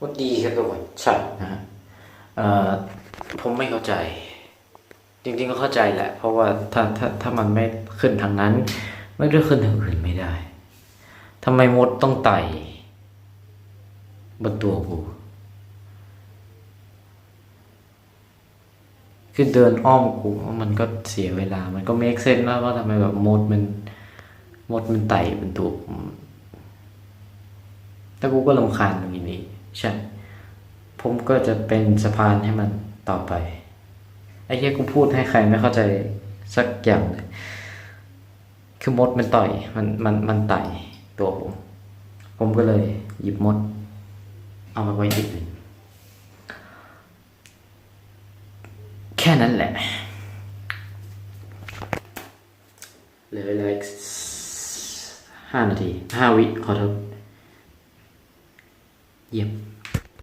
ว่าดีครับทุกคนใช่นะฮะเอ่อผมไม่เข้าใจ จริงๆก็เข้าใจแหละ เพราะว่าถ้าถ้าถ้ามันไม่ขึ้นทางนั้น ไม่ได้ขึ้นทางอื่นไม่ได้ทำไมมดต้องไต่บนตัวกูคือเดินอ้อมกูมันก็เสียเวลา มันก็เมคเซนแล้วว่าทำไมแบบมดมันมดมันไต่บนตัวผมแต่กูก็ลำคาญตรงนี้ ใช่ ผมก็จะเป็นสะพานให้มันต่อไป ไอ้เหี้ยกูพูดให้ใครไม่เข้าใจสักอย่างเลยคือมดมันต่อย มันมันมันไต่ตัวผม ผมก็เลยหยิบมด เอามาไว้ที่อื่นแค่นั้นแหละเหลือเวลาอีกห้านาทีห้าวิขอโทษ เยี่ยม